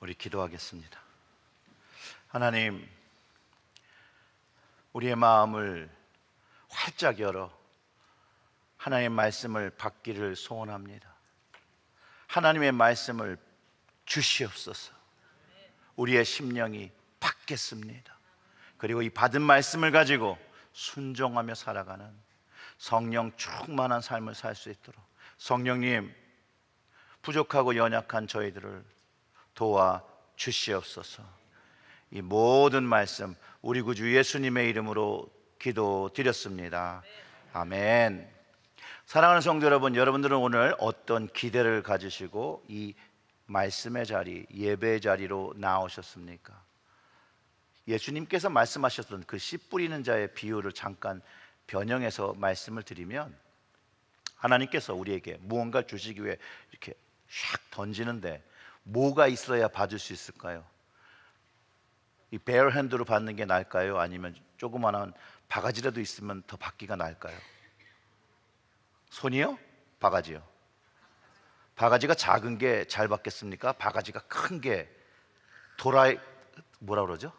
우리 기도하겠습니다. 하나님, 우리의 마음을 활짝 열어 하나님의 말씀을 받기를 소원합니다. 하나님의 말씀을 주시옵소서. 우리의 심령이 받겠습니다. 그리고 이 받은 말씀을 가지고 순종하며 살아가는 성령 충만한 삶을 살 수 있도록 성령님 부족하고 연약한 저희들을 도와 주시옵소서. 이 모든 말씀 우리 구주 예수님의 이름으로 기도드렸습니다. 아멘. 사랑하는 성도 여러분, 여러분들은 오늘 어떤 기대를 가지시고 이 말씀의 자리, 예배의 자리로 나오셨습니까? 예수님께서 말씀하셨던 그 씨 뿌리는 자의 비유를 잠깐 변형해서 말씀을 드리면 하나님께서 우리에게 무언가 주시기 위해 이렇게 샥 던지는데 뭐가 있어야 받을 수 있을까요? 이 베어 핸드로 받는 게 나을까요? 아니면 조그마한 바가지라도 있으면 더 받기가 나을까요? 손이요? 바가지요. 바가지가 작은 게 잘 받겠습니까? 바가지가 큰 게 도라이 뭐라 그러죠?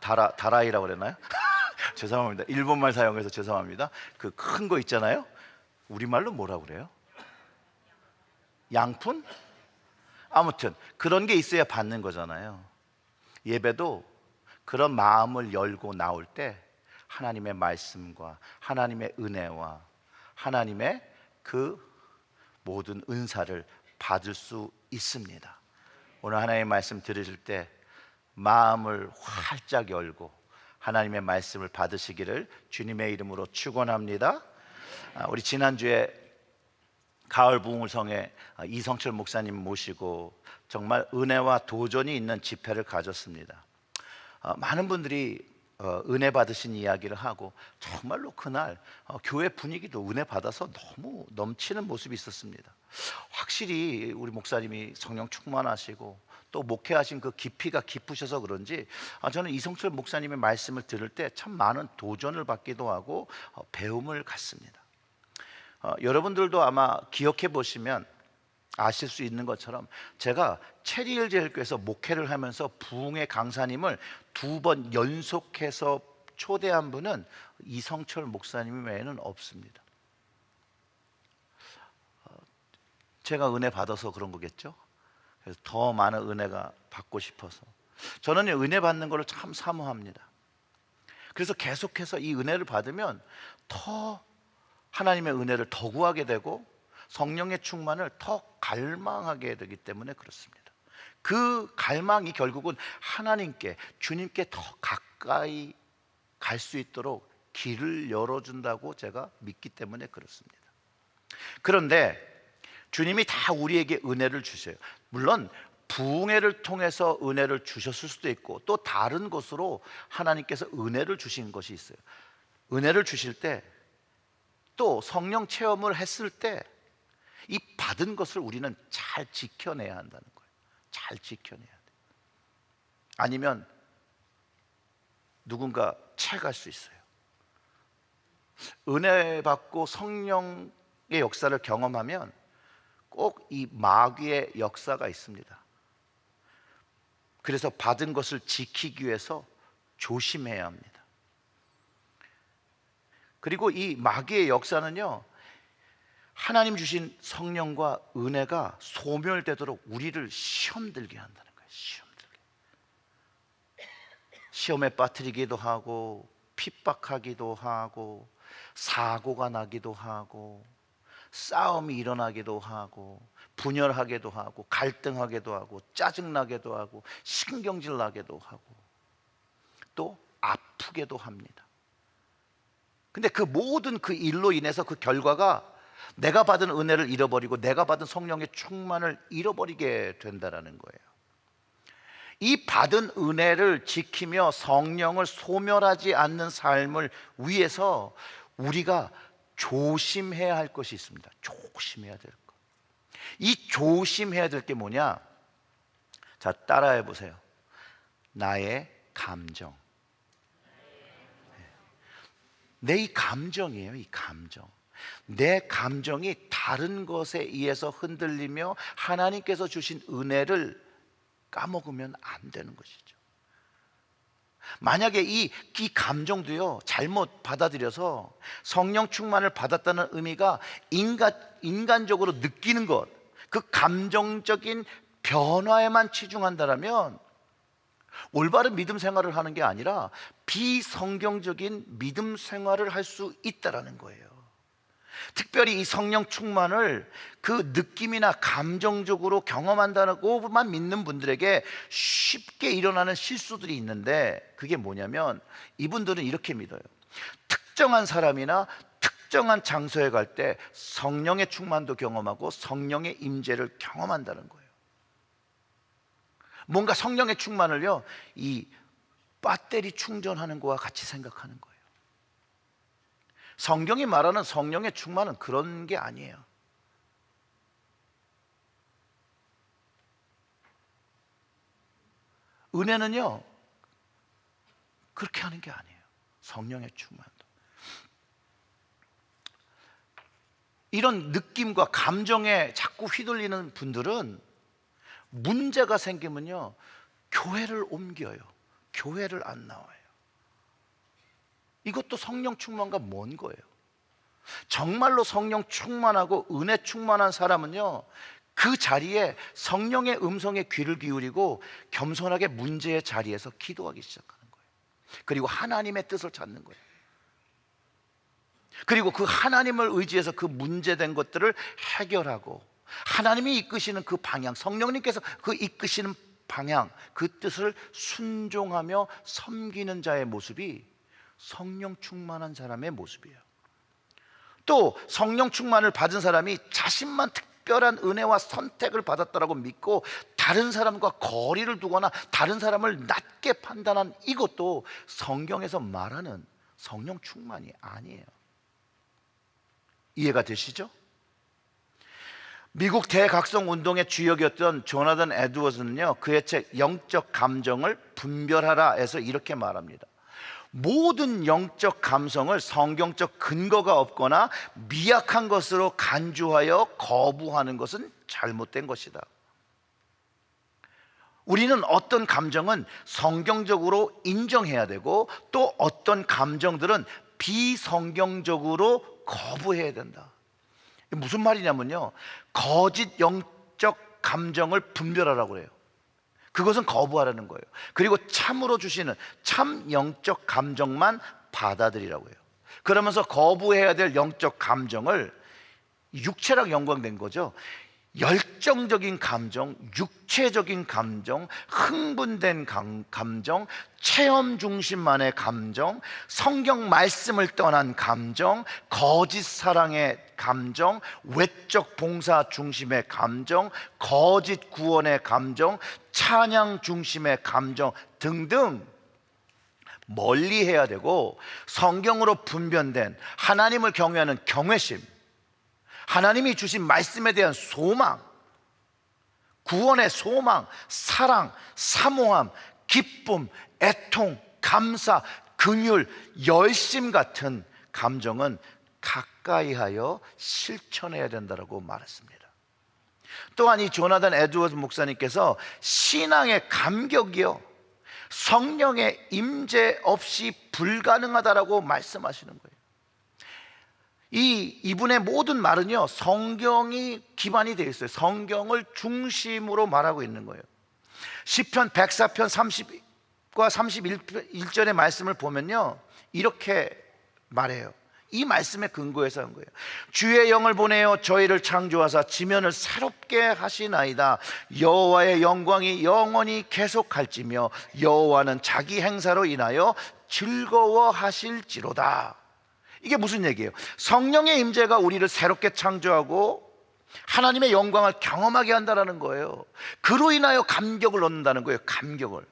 다라 다라이라고 그랬나요? 죄송합니다. 일본말 사용해서 죄송합니다. 그 큰 거 있잖아요. 우리말로 뭐라 그래요? 양푼? 아무튼 그런 게 있어야 받는 거잖아요. 예배도 그런 마음을 열고 나올 때 하나님의 말씀과 하나님의 은혜와 하나님의 그 모든 은사를 받을 수 있습니다. 오늘 하나님의 말씀 들으실 때 마음을 활짝 열고 하나님의 말씀을 받으시기를 주님의 이름으로 축원합니다. 아, 우리 지난주에 가을 부흥을 성에 이성철 목사님 모시고 정말 은혜와 도전이 있는 집회를 가졌습니다. 어, 많은 분들이 어, 은혜 받으신 이야기를 하고 정말로 그날 어, 교회 분위기도 은혜 받아서 너무 넘치는 모습이 있었습니다. 확실히 우리 목사님이 성령 충만하시고 또 목회하신 그 깊이가 깊으셔서 그런지 아, 저는 이성철 목사님의 말씀을 들을 때 참 많은 도전을 받기도 하고 어, 배움을 갖습니다. 어, 여러분들도 아마 기억해 보시면 아실 수 있는 것처럼 제가 체리힐 제일교에서 목회를 하면서 부흥의 강사님을 두 번 연속해서 초대한 분은 이성철 목사님 외에는 없습니다. 어, 제가 은혜 받아서 그런 거겠죠? 그래서 더 많은 은혜가 받고 싶어서 저는 이 은혜 받는 것을 참 사모합니다. 그래서 계속해서 이 은혜를 받으면 더 하나님의 은혜를 더 구하게 되고 성령의 충만을 더 갈망하게 되기 때문에 그렇습니다. 그 갈망이 결국은 하나님께 주님께 더 가까이 갈 수 있도록 길을 열어준다고 제가 믿기 때문에 그렇습니다. 그런데 주님이 다 우리에게 은혜를 주세요. 물론 부흥회를 통해서 은혜를 주셨을 수도 있고 또 다른 것으로 하나님께서 은혜를 주신 것이 있어요. 은혜를 주실 때 또 성령 체험을 했을 때 이 받은 것을 우리는 잘 지켜내야 한다는 거예요. 잘 지켜내야 돼. 아니면 누군가 채갈 수 있어요. 은혜 받고 성령의 역사를 경험하면 꼭 이 마귀의 역사가 있습니다. 그래서 받은 것을 지키기 위해서 조심해야 합니다. 그리고 이 마귀의 역사는요, 하나님 주신 성령과 은혜가 소멸되도록 우리를 시험 들게 한다는 거예요. 시험 들게. 시험에 빠뜨리기도 하고 핍박하기도 하고 사고가 나기도 하고 싸움이 일어나기도 하고 분열하게도 하고 갈등하게도 하고 짜증나게도 하고 신경질 나게도 하고 또 아프게도 합니다. 근데 그 모든 그 일로 인해서 그 결과가 내가 받은 은혜를 잃어버리고 내가 받은 성령의 충만을 잃어버리게 된다라는 거예요. 이 받은 은혜를 지키며 성령을 소멸하지 않는 삶을 위해서 우리가 조심해야 할 것이 있습니다. 조심해야 될 것. 이 조심해야 될 게 뭐냐? 자, 따라해 보세요. 나의 감정. 내 이 감정이에요, 이 감정. 내 감정이 다른 것에 의해서 흔들리며 하나님께서 주신 은혜를 까먹으면 안 되는 것이죠. 만약에 이, 이 감정도요, 잘못 받아들여서 성령 충만을 받았다는 의미가 인간, 인간적으로 느끼는 것, 그 감정적인 변화에만 치중한다면 올바른 믿음 생활을 하는 게 아니라 비성경적인 믿음 생활을 할 수 있다라는 거예요. 특별히 이 성령 충만을 그 느낌이나 감정적으로 경험한다고만 믿는 분들에게 쉽게 일어나는 실수들이 있는데 그게 뭐냐면 이분들은 이렇게 믿어요. 특정한 사람이나 특정한 장소에 갈 때 성령의 충만도 경험하고 성령의 임재를 경험한다는 거예요. 뭔가 성령의 충만을요, 이 배터리 충전하는 거와 같이 생각하는 거예요. 성경이 말하는 성령의 충만은 그런 게 아니에요. 은혜는요, 그렇게 하는 게 아니에요. 성령의 충만도. 이런 느낌과 감정에 자꾸 휘둘리는 분들은 문제가 생기면요, 교회를 옮겨요. 교회를 안 나와요. 이것도 성령 충만과 먼 거예요. 정말로 성령 충만하고 은혜 충만한 사람은요, 그 자리에 성령의 음성에 귀를 기울이고 겸손하게 문제의 자리에서 기도하기 시작하는 거예요. 그리고 하나님의 뜻을 찾는 거예요. 그리고 그 하나님을 의지해서 그 문제된 것들을 해결하고 하나님이 이끄시는 그 방향, 성령님께서 그 이끄시는 방향, 그 뜻을 순종하며 섬기는 자의 모습이 성령 충만한 사람의 모습이에요. 또 성령 충만을 받은 사람이 자신만 특별한 은혜와 선택을 받았다라고 믿고 다른 사람과 거리를 두거나 다른 사람을 낮게 판단한 이것도 성경에서 말하는 성령 충만이 아니에요. 이해가 되시죠? 미국 대각성 운동의 주역이었던 조나단 에드워즈는요 그의 책 영적 감정을 분별하라에서 이렇게 말합니다. 모든 영적 감성을 성경적 근거가 없거나 미약한 것으로 간주하여 거부하는 것은 잘못된 것이다. 우리는 어떤 감정은 성경적으로 인정해야 되고 또 어떤 감정들은 비성경적으로 거부해야 된다. 무슨 말이냐면요. 거짓 영적 감정을 분별하라고 그래요. 그것은 거부하라는 거예요. 그리고 참으로 주시는 참 영적 감정만 받아들이라고 해요. 그러면서 거부해야 될 영적 감정을 육체랑 연관된 거죠. 열정적인 감정, 육체적인 감정, 흥분된 감, 감정, 체험 중심만의 감정, 성경 말씀을 떠난 감정, 거짓 사랑의 감정, 외적 봉사 중심의 감정, 거짓 구원의 감정, 찬양 중심의 감정 등등 멀리 해야 되고 성경으로 분변된 하나님을 경외하는 경외심 하나님이 주신 말씀에 대한 소망, 구원의 소망, 사랑, 사모함, 기쁨, 애통, 감사, 긍휼, 열심 같은 감정은 가까이 하여 실천해야 된다고 말했습니다. 또한 이 조나단 에드워드 목사님께서 신앙의 감격이요 성령의 임재 없이 불가능하다라고 말씀하시는 거예요. 이 이분의 모든 말은요 성경이 기반이 되어 있어요. 성경을 중심으로 말하고 있는 거예요. 시편 104편 30과 31절의 말씀을 보면요 이렇게 말해요. 이 말씀에 근거해서 한 거예요. 주의 영을 보내어 저희를 창조하사 지면을 새롭게 하시나이다. 여호와의 영광이 영원히 계속할지며 여호와는 자기 행사로 인하여 즐거워하실지로다. 이게 무슨 얘기예요? 성령의 임재가 우리를 새롭게 창조하고 하나님의 영광을 경험하게 한다는 거예요. 그로 인하여 감격을 얻는다는 거예요. 감격을.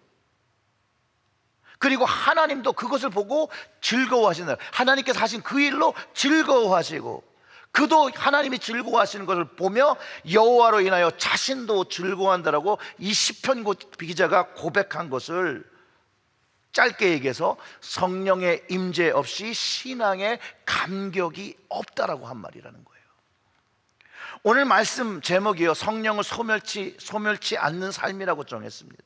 그리고 하나님도 그것을 보고 즐거워하신다. 하나님께서 하신 그 일로 즐거워하시고 그도 하나님이 즐거워하시는 것을 보며 여호와로 인하여 자신도 즐거워한다라고 이 시편 기자가 고백한 것을 짧게 얘기해서 성령의 임재 없이 신앙의 감격이 없다라고 한 말이라는 거예요. 오늘 말씀 제목이요. 성령을 소멸치 소멸치 않는 삶이라고 정했습니다.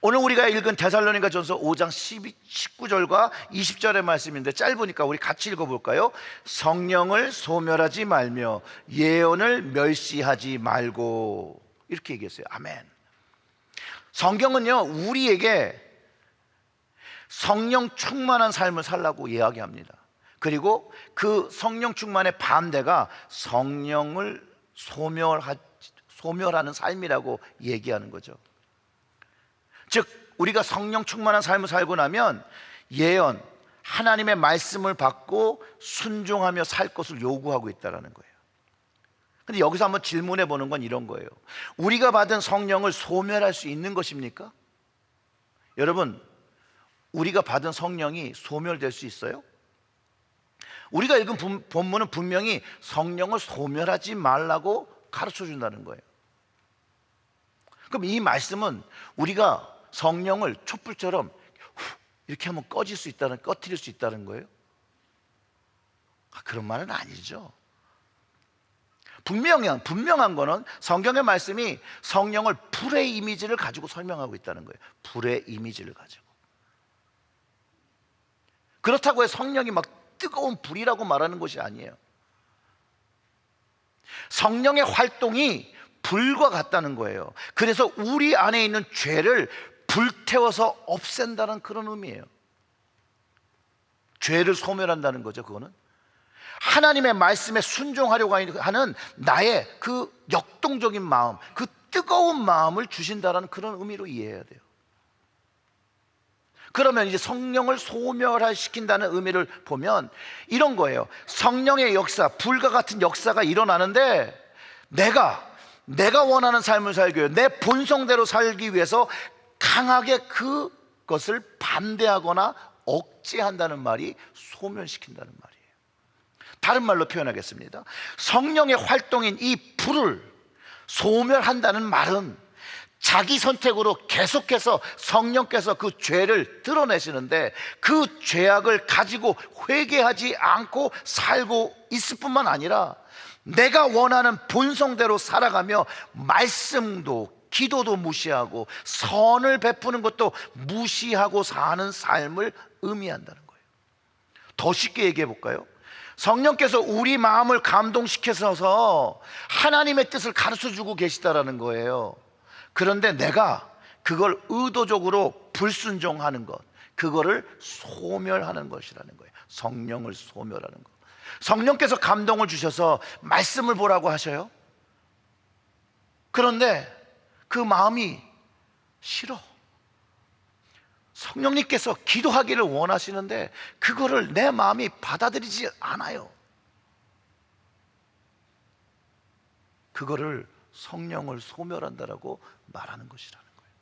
오늘 우리가 읽은 데살로니가 전서 5장 12, 19절과 20절의 말씀인데 짧으니까 우리 같이 읽어볼까요? 성령을 소멸하지 말며 예언을 멸시하지 말고 이렇게 얘기했어요. 아멘. 성경은요, 우리에게 성령 충만한 삶을 살라고 이야기합니다. 그리고 그 성령 충만의 반대가 성령을 소멸하, 소멸하는 삶이라고 얘기하는 거죠. 즉 우리가 성령 충만한 삶을 살고 나면 예언 하나님의 말씀을 받고 순종하며 살 것을 요구하고 있다라는 거예요. 근데 여기서 한번 질문해 보는 건 이런 거예요. 우리가 받은 성령을 소멸할 수 있는 것입니까? 여러분, 우리가 받은 성령이 소멸될 수 있어요? 우리가 읽은 본문은 분명히 성령을 소멸하지 말라고 가르쳐 준다는 거예요. 그럼 이 말씀은 우리가 성령을 촛불처럼 이렇게 하면 꺼질 수 있다는 꺼트릴 수 있다는 거예요? 아, 그런 말은 아니죠. 분명한 분명한 거는 성경의 말씀이 성령을 불의 이미지를 가지고 설명하고 있다는 거예요. 불의 이미지를 가지고. 그렇다고 해 성령이 막 뜨거운 불이라고 말하는 것이 아니에요. 성령의 활동이 불과 같다는 거예요. 그래서 우리 안에 있는 죄를 불태워서 없앤다는 그런 의미예요. 죄를 소멸한다는 거죠, 그거는. 하나님의 말씀에 순종하려고 하는 나의 그 역동적인 마음, 그 뜨거운 마음을 주신다는 그런 의미로 이해해야 돼요. 그러면 이제 성령을 소멸시킨다는 의미를 보면 이런 거예요. 성령의 역사, 불과 같은 역사가 일어나는데 내가 내가 원하는 삶을 살기 위해 내 본성대로 살기 위해서 강하게 그것을 반대하거나 억제한다는 말이 소멸시킨다는 말이에요. 다른 말로 표현하겠습니다. 성령의 활동인 이 불을 소멸한다는 말은 자기 선택으로 계속해서 성령께서 그 죄를 드러내시는데 그 죄악을 가지고 회개하지 않고 살고 있을 뿐만 아니라 내가 원하는 본성대로 살아가며 말씀도 기도도 무시하고 선을 베푸는 것도 무시하고 사는 삶을 의미한다는 거예요. 더 쉽게 얘기해 볼까요? 성령께서 우리 마음을 감동시켜서 하나님의 뜻을 가르쳐 주고 계시다라는 거예요. 그런데 내가 그걸 의도적으로 불순종하는 것, 그거를 소멸하는 것이라는 거예요. 성령을 소멸하는 것. 성령께서 감동을 주셔서 말씀을 보라고 하셔요. 그런데 그 마음이 싫어. 성령님께서 기도하기를 원하시는데 그거를 내 마음이 받아들이지 않아요. 그거를 성령을 소멸한다라고 말하는 것이라는 거예요.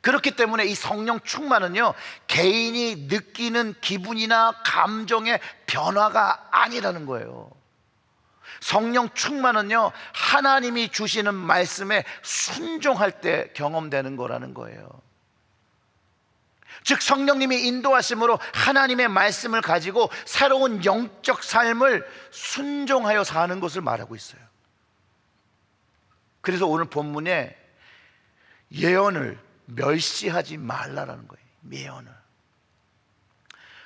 그렇기 때문에 이 성령 충만은요, 개인이 느끼는 기분이나 감정의 변화가 아니라는 거예요. 성령 충만은요, 하나님이 주시는 말씀에 순종할 때 경험되는 거라는 거예요. 즉, 성령님이 인도하심으로 하나님의 말씀을 가지고 새로운 영적 삶을 순종하여 사는 것을 말하고 있어요. 그래서 오늘 본문에 예언을 멸시하지 말라라는 거예요. 예언을.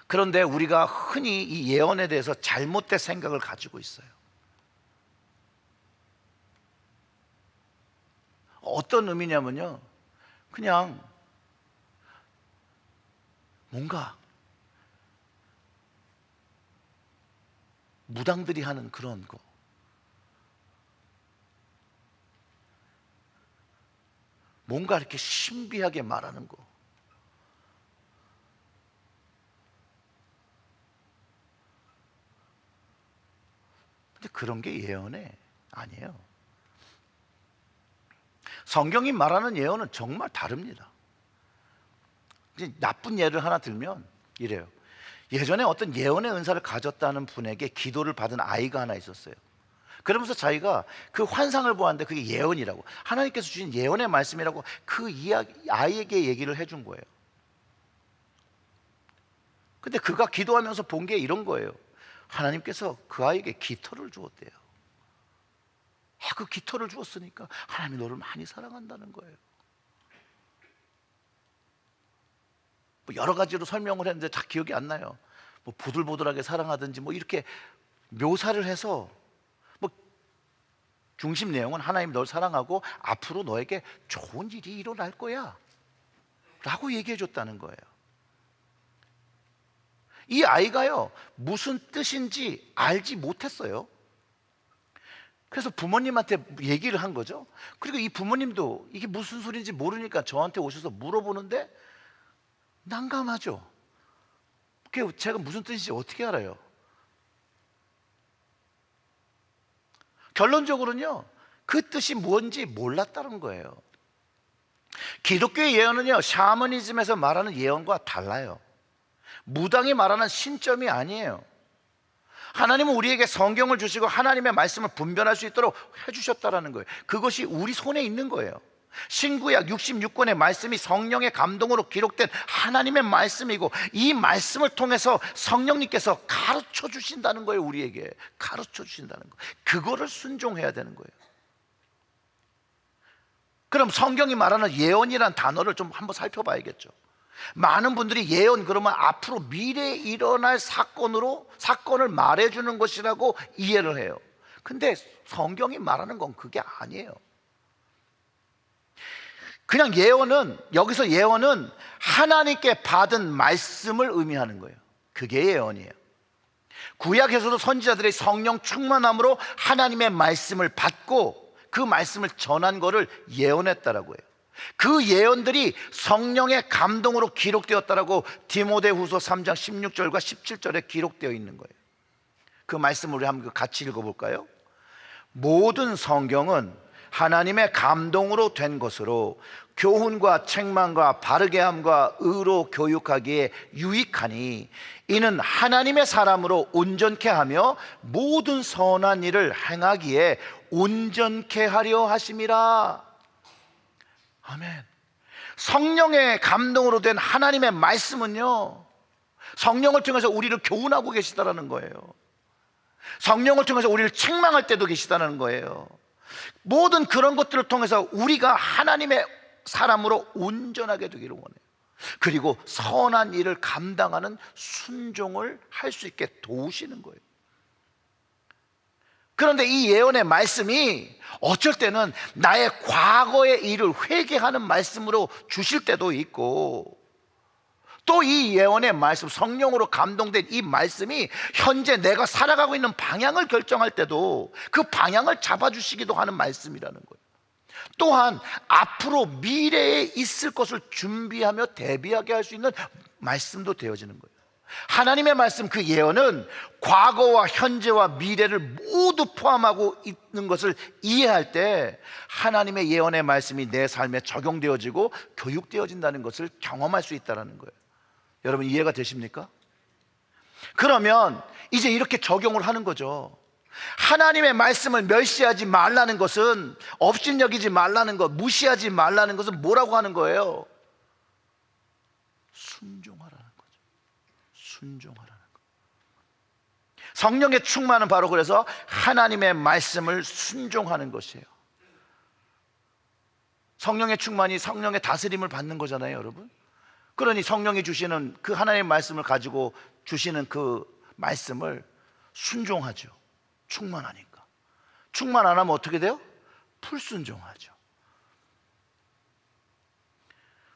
그런데 우리가 흔히 이 예언에 대해서 잘못된 생각을 가지고 있어요. 어떤 의미냐면요. 그냥 뭔가 무당들이 하는 그런 거. 뭔가 이렇게 신비하게 말하는 거. 근데 그런 게 예언에 아니에요. 성경이 말하는 예언은 정말 다릅니다. 이제 나쁜 예를 하나 들면 이래요. 예전에 어떤 예언의 은사를 가졌다는 분에게 기도를 받은 아이가 하나 있었어요. 그러면서 자기가 그 환상을 보았는데 그게 예언이라고 하나님께서 주신 예언의 말씀이라고 그 이야기, 아이에게 얘기를 해준 거예요. 근데 그가 기도하면서 본 게 이런 거예요. 하나님께서 그 아이에게 깃털을 주었대요. 아, 그 깃털을 주었으니까 하나님이 너를 많이 사랑한다는 거예요. 뭐 여러 가지로 설명을 했는데 다 기억이 안 나요. 뭐 보들보들하게 사랑하든지 뭐 이렇게 묘사를 해서 뭐 중심 내용은 하나님 널 사랑하고 앞으로 너에게 좋은 일이 일어날 거야. 라고 얘기해 줬다는 거예요. 이 아이가요, 무슨 뜻인지 알지 못했어요. 그래서 부모님한테 얘기를 한 거죠. 그리고 이 부모님도 이게 무슨 소리인지 모르니까 저한테 오셔서 물어보는데 난감하죠. 제가 무슨 뜻인지 어떻게 알아요? 결론적으로는요, 그 뜻이 뭔지 몰랐다는 거예요. 기독교의 예언은요, 샤머니즘에서 말하는 예언과 달라요. 무당이 말하는 신점이 아니에요. 하나님은 우리에게 성경을 주시고 하나님의 말씀을 분별할 수 있도록 해주셨다라는 거예요. 그것이 우리 손에 있는 거예요. 신구약 66권의 말씀이 성령의 감동으로 기록된 하나님의 말씀이고 이 말씀을 통해서 성령님께서 가르쳐 주신다는 거예요. 우리에게 가르쳐 주신다는 거. 그거를 순종해야 되는 거예요. 그럼 성경이 말하는 예언이란 단어를 좀 한번 살펴봐야겠죠. 많은 분들이 예언 그러면 앞으로 미래에 일어날 사건으로 사건을 말해 주는 것이라고 이해를 해요. 근데 성경이 말하는 건 그게 아니에요. 그냥 예언은 여기서 예언은 하나님께 받은 말씀을 의미하는 거예요. 그게 예언이에요. 구약에서도 선지자들의 성령 충만함으로 하나님의 말씀을 받고 그 말씀을 전한 거를 예언했다라고 해요. 그 예언들이 성령의 감동으로 기록되었다라고 디모데후서 3장 16절과 17절에 기록되어 있는 거예요. 그 말씀을 우리 한번 같이 읽어 볼까요? 모든 성경은 하나님의 감동으로 된 것으로 교훈과 책망과 바르게 함과 의로 교육하기에 유익하니 이는 하나님의 사람으로 온전케 하며 모든 선한 일을 행하기에 온전케 하려 하심이라. 아멘. 성령의 감동으로 된 하나님의 말씀은요. 성령을 통해서 우리를 교훈하고 계시다라는 거예요. 성령을 통해서 우리를 책망할 때도 계시다는 거예요. 모든 그런 것들을 통해서 우리가 하나님의 사람으로 온전하게 되기를 원해요. 그리고 선한 일을 감당하는 순종을 할 수 있게 도우시는 거예요. 그런데 이 예언의 말씀이 어쩔 때는 나의 과거의 일을 회개하는 말씀으로 주실 때도 있고 또 이 예언의 말씀, 성령으로 감동된 이 말씀이 현재 내가 살아가고 있는 방향을 결정할 때도 그 방향을 잡아주시기도 하는 말씀이라는 거예요. 또한 앞으로 미래에 있을 것을 준비하며 대비하게 할 수 있는 말씀도 되어지는 거예요. 하나님의 말씀 그 예언은 과거와 현재와 미래를 모두 포함하고 있는 것을 이해할 때 하나님의 예언의 말씀이 내 삶에 적용되어지고 교육되어진다는 것을 경험할 수 있다는 거예요. 여러분 이해가 되십니까? 그러면 이제 이렇게 적용을 하는 거죠. 하나님의 말씀을 멸시하지 말라는 것은 업신여기지 말라는 것, 무시하지 말라는 것은 뭐라고 하는 거예요? 순종하라는 거죠. 순종하라는 거. 성령의 충만은 바로 그래서 하나님의 말씀을 순종하는 것이에요. 성령의 충만이 성령의 다스림을 받는 거잖아요, 여러분. 그러니 성령이 주시는 그 하나님의 말씀을 가지고 주시는 그 말씀을 순종하죠. 충만하니까. 충만 안 하면 어떻게 돼요? 불순종하죠.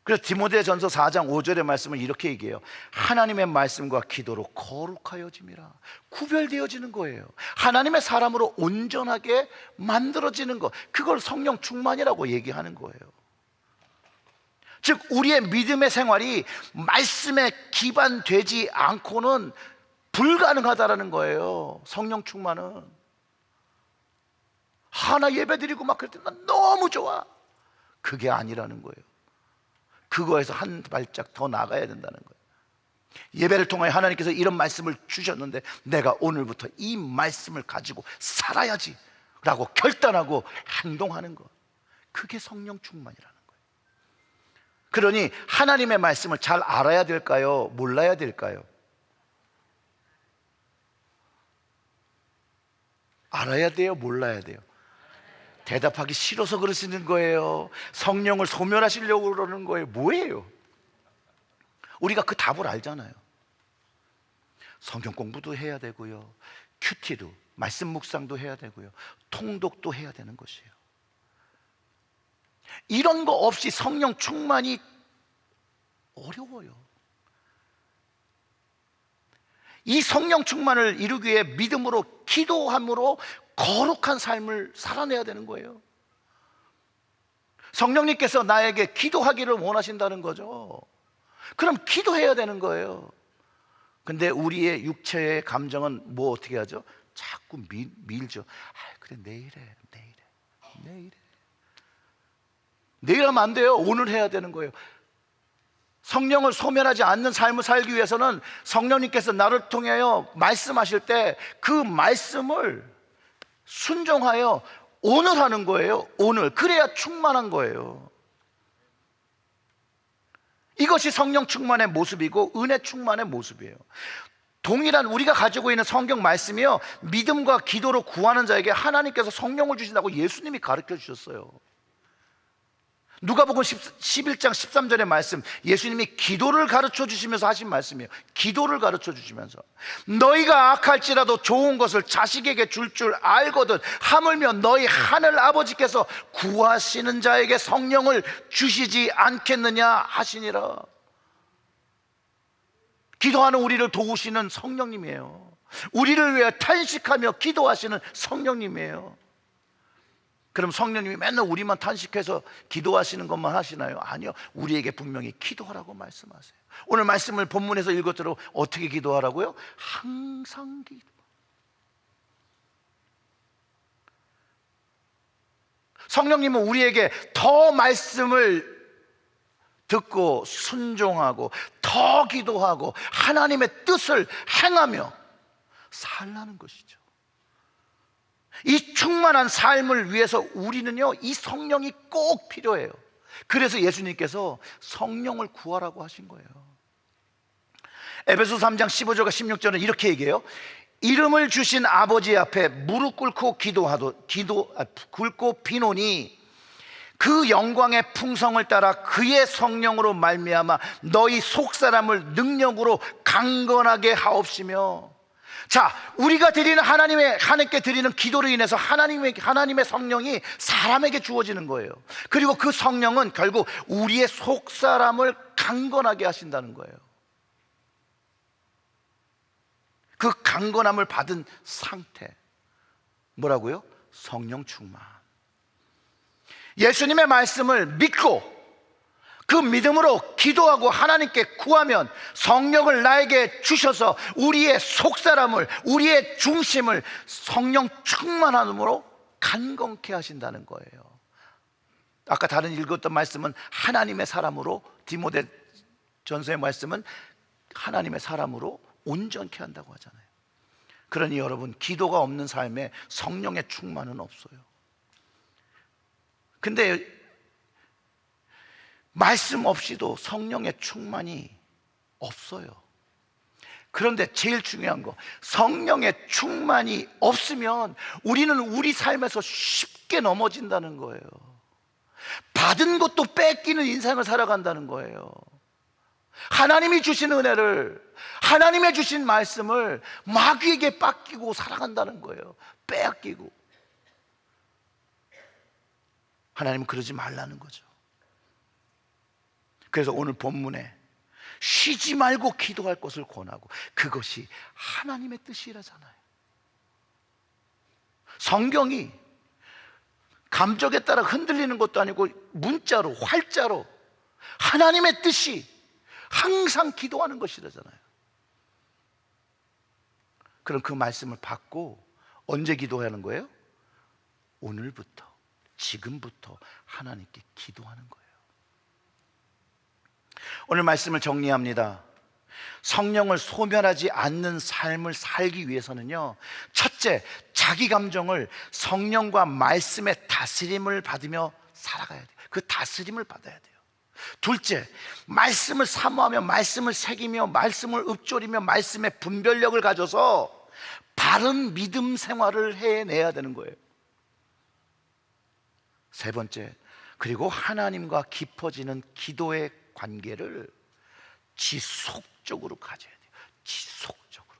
그래서 디모데 전서 4장 5절의 말씀을 이렇게 얘기해요. 하나님의 말씀과 기도로 거룩하여짐이라. 구별되어지는 거예요. 하나님의 사람으로 온전하게 만들어지는 것. 그걸 성령 충만이라고 얘기하는 거예요. 즉, 우리의 믿음의 생활이 말씀에 기반되지 않고는 불가능하다라는 거예요. 성령 충만은. 하나 예배 드리고 막때난 너무 좋아. 그게 아니라는 거예요. 그거에서 한 발짝 더 나가야 된다는 거예요. 예배를 통해 하나님께서 이런 말씀을 주셨는데 내가 오늘부터 이 말씀을 가지고 살아야지 라고 결단하고 행동하는 것. 그게 성령 충만이라는 거예요. 그러니 하나님의 말씀을 잘 알아야 될까요? 몰라야 될까요? 알아야 돼요? 몰라야 돼요? 대답하기 싫어서 그러시는 거예요. 성령을 소멸하시려고 그러는 거예요. 뭐예요? 우리가 그 답을 알잖아요. 성경 공부도 해야 되고요. 큐티도 말씀 묵상도 해야 되고요. 통독도 해야 되는 것이에요. 이런 거 없이 성령 충만이 어려워요. 이 성령 충만을 이루기 위해 믿음으로 기도함으로 거룩한 삶을 살아내야 되는 거예요. 성령님께서 나에게 기도하기를 원하신다는 거죠. 그럼 기도해야 되는 거예요. 근데 우리의 육체의 감정은 뭐 어떻게 하죠? 자꾸 밀, 밀죠. 아, 그래 내일에, 내일에, 내일에. 내일 하면 안 돼요. 오늘 해야 되는 거예요. 성령을 소멸하지 않는 삶을 살기 위해서는 성령님께서 나를 통하여 말씀하실 때 그 말씀을 순종하여 오늘 하는 거예요. 오늘. 그래야 충만한 거예요. 이것이 성령 충만의 모습이고 은혜 충만의 모습이에요. 동일한 우리가 가지고 있는 성경 말씀이요. 믿음과 기도로 구하는 자에게 하나님께서 성령을 주신다고 예수님이 가르쳐 주셨어요. 누가복음 11장 13절의 말씀 예수님이 기도를 가르쳐 주시면서 하신 말씀이에요. 기도를 가르쳐 주시면서 너희가 악할지라도 좋은 것을 자식에게 줄줄 알거든 하물며 너희 하늘 아버지께서 구하시는 자에게 성령을 주시지 않겠느냐 하시니라. 기도하는 우리를 도우시는 성령님이에요. 우리를 위해 탄식하며 기도하시는 성령님이에요. 그럼 성령님이 맨날 우리만 탄식해서 기도하시는 것만 하시나요? 아니요. 우리에게 분명히 기도하라고 말씀하세요. 오늘 말씀을 본문에서 읽었대로 어떻게 기도하라고요? 항상 기도. 성령님은 우리에게 더 말씀을 듣고 순종하고 더 기도하고 하나님의 뜻을 행하며 살라는 것이죠. 이 충만한 삶을 위해서 우리는요, 이 성령이 꼭 필요해요. 그래서 예수님께서 성령을 구하라고 하신 거예요. 에베소 3장 15절과 16절은 이렇게 얘기해요. 이름을 주신 아버지 앞에 무릎 꿇고 기도하도 기도 아, 꿇고 비노니 그 영광의 풍성을 따라 그의 성령으로 말미암아 너희 속 사람을 능력으로 강건하게 하옵시며 자, 우리가 드리는 하나님의 하나님께 드리는 기도로 인해서 하나님의 하나님의 성령이 사람에게 주어지는 거예요. 그리고 그 성령은 결국 우리의 속 사람을 강건하게 하신다는 거예요. 그 강건함을 받은 상태. 뭐라고요? 성령 충만. 예수님의 말씀을 믿고 그 믿음으로 기도하고 하나님께 구하면 성령을 나에게 주셔서 우리의 속사람을, 우리의 중심을 성령 충만함으로 간건케 하신다는 거예요. 아까 다른 읽었던 말씀은 하나님의 사람으로 디모데 전서의 말씀은 하나님의 사람으로 온전케 한다고 하잖아요. 그러니 여러분 기도가 없는 삶에 성령의 충만은 없어요. 근데 말씀 없이도 성령의 충만이 없어요. 그런데 제일 중요한 거, 성령의 충만이 없으면 우리는 우리 삶에서 쉽게 넘어진다는 거예요. 받은 것도 뺏기는 인생을 살아간다는 거예요. 하나님이 주신 은혜를, 하나님의 주신 말씀을 마귀에게 뺏기고 살아간다는 거예요. 빼앗기고. 하나님은 그러지 말라는 거죠. 그래서 오늘 본문에 쉬지 말고 기도할 것을 권하고 그것이 하나님의 뜻이라잖아요. 성경이 감정에 따라 흔들리는 것도 아니고 문자로 활자로 하나님의 뜻이 항상 기도하는 것이라잖아요. 그럼 그 말씀을 받고 언제 기도하는 거예요? 오늘부터 지금부터 하나님께 기도하는 거예요. 오늘 말씀을 정리합니다. 성령을 소멸하지 않는 삶을 살기 위해서는요, 첫째, 자기 감정을 성령과 말씀의 다스림을 받으며 살아가야 돼요. 그 다스림을 받아야 돼요. 둘째, 말씀을 사모하며 말씀을 새기며 말씀을 읊조리며 말씀의 분별력을 가져서 바른 믿음 생활을 해내야 되는 거예요. 세 번째, 그리고 하나님과 깊어지는 기도의 관계를 지속적으로 가져야 돼요. 지속적으로.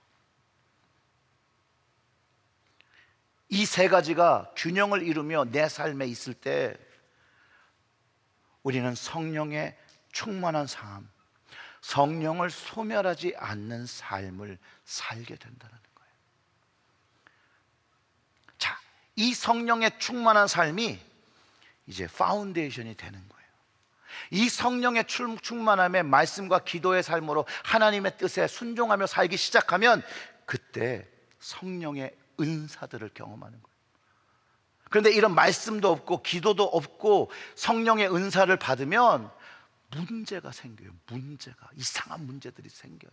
이 세 가지가 균형을 이루며 내 삶에 있을 때 우리는 성령의 충만한 삶, 성령을 소멸하지 않는 삶을 살게 된다는 거예요. 자, 이 성령의 충만한 삶이 이제 파운데이션이 되는 거예요. 이 성령의 충- 충만함의 말씀과 기도의 삶으로 하나님의 뜻에 순종하며 살기 시작하면 그때 성령의 은사들을 경험하는 거예요. 그런데 이런 말씀도 없고 기도도 없고 성령의 은사를 받으면 문제가 생겨요. 문제가 이상한 문제들이 생겨요.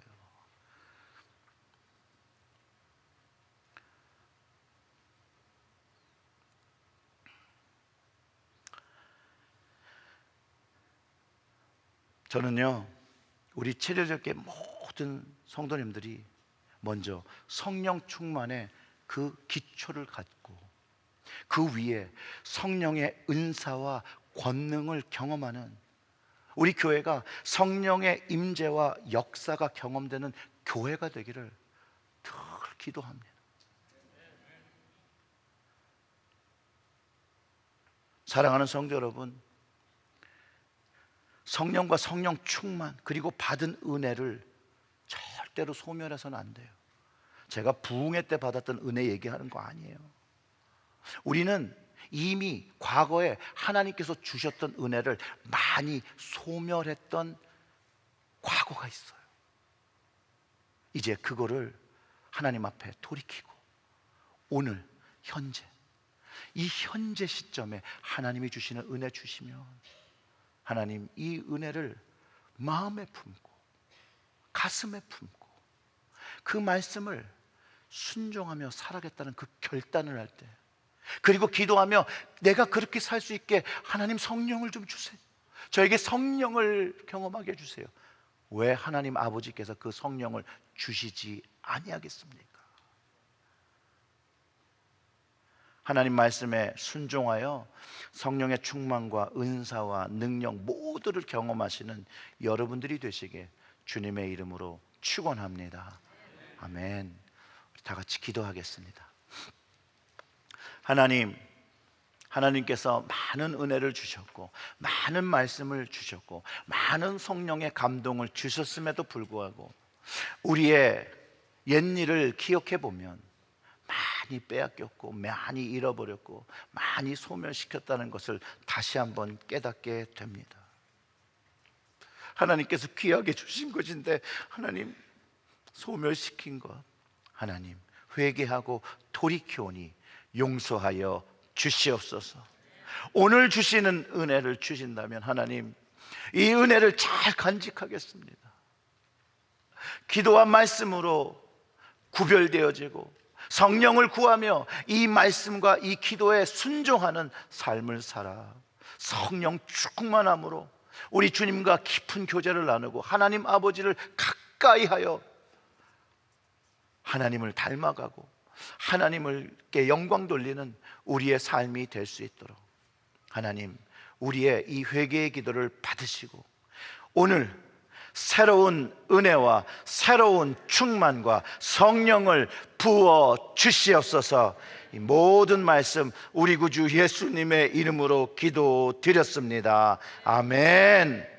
저는요, 우리 체력적계 모든 성도님들이 먼저 성령 충만의 그 기초를 갖고 그 위에 성령의 은사와 권능을 경험하는 우리 교회가 성령의 임재와 역사가 경험되는 교회가 되기를 늘 기도합니다. 사랑하는 성도 여러분, 성령과 성령 충만 그리고 받은 은혜를 절대로 소멸해서는 안 돼요. 제가 부흥회 때 받았던 은혜 얘기하는 거 아니에요. 우리는 이미 과거에 하나님께서 주셨던 은혜를 많이 소멸했던 과거가 있어요. 이제 그거를 하나님 앞에 돌이키고 오늘 현재 이 현재 시점에 하나님이 주시는 은혜 주시면 하나님 이 은혜를 마음에 품고 가슴에 품고 그 말씀을 순종하며 살아겠다는 그 결단을 할 때 그리고 기도하며 내가 그렇게 살 수 있게 하나님 성령을 좀 주세요. 저에게 성령을 경험하게 해주세요. 왜 하나님 아버지께서 그 성령을 주시지 아니하겠습니까? 하나님 말씀에 순종하여 성령의 충만과 은사와 능력 모두를 경험하시는 여러분들이 되시게 주님의 이름으로 축원합니다. 아멘. 다 같이 기도하겠습니다. 하나님, 하나님께서 많은 은혜를 주셨고, 많은 말씀을 주셨고, 많은 성령의 감동을 주셨음에도 불구하고, 우리의 옛 일을 기억해 보면, 많이 빼앗겼고, 많이 잃어버렸고, 많이 소멸시켰다는 것을 다시 한번 깨닫게 됩니다. 하나님께서 귀하게 주신 것인데, 하나님, 소멸시킨 것, 하나님, 회개하고 돌이켜오니, 용서하여 주시옵소서. 오늘 주시는 은혜를 주신다면 하나님 이 은혜를 잘 간직하겠습니다. 기도와 말씀으로 구별되어지고 성령을 구하며 이 말씀과 이 기도에 순종하는 삶을 살아. 성령 충만함으로 우리 주님과 깊은 교제를 나누고 하나님 아버지를 가까이 하여 하나님을 닮아가고 하나님을께 영광 돌리는 우리의 삶이 될 수 있도록 하나님 우리의 이 회개의 기도를 받으시고 오늘 새로운 은혜와 새로운 충만과 성령을 부어 주시옵소서 이 모든 말씀 우리 구주 예수님의 이름으로 기도 드렸습니다. 아멘.